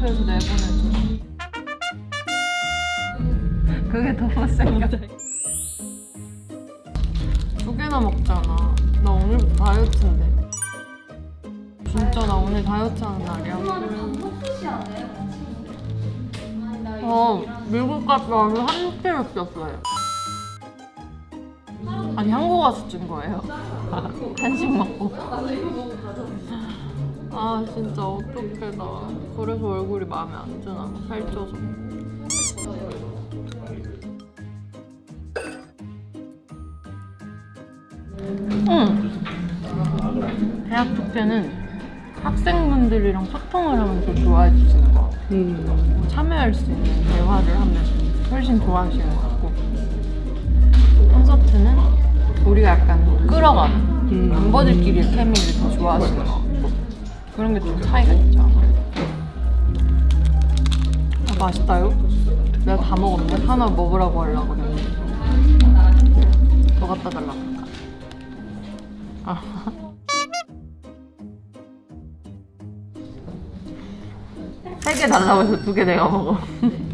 그래서 내보내줘. 그게 더 못생겼다. 두 개나 먹잖아. 나 오늘 다이어트인데. 진짜 나 오늘 다이어트 하는 날이야. 저 미국 갔다 오면 한 k g 쪘어요. 아니 한국 와서 찐 거예요. 한식 먹고. 아, 진짜 어떡해, 나. 그래서 얼굴이 마음에 안 드나. 살쪄서. 응. 대학 축제는 학생분들이랑 소통을 하면 더 좋아해 주시는 것 같아요. 음. 참여할 수 있는 대화를 하면 훨씬 좋아하시는 것 같고 콘서트는 우리가 약간 끌어가는 음. 멤버들끼리의 케미를 더 좋아하시는 것 같고 그런 게 좀 차이가 있죠 아, 맛있다요? 내가 다 먹었는데 하나 먹으라고 하려고 그랬는데 더 갖다 달라고? 아. 세개 달라고 해서 두 개 내가 먹어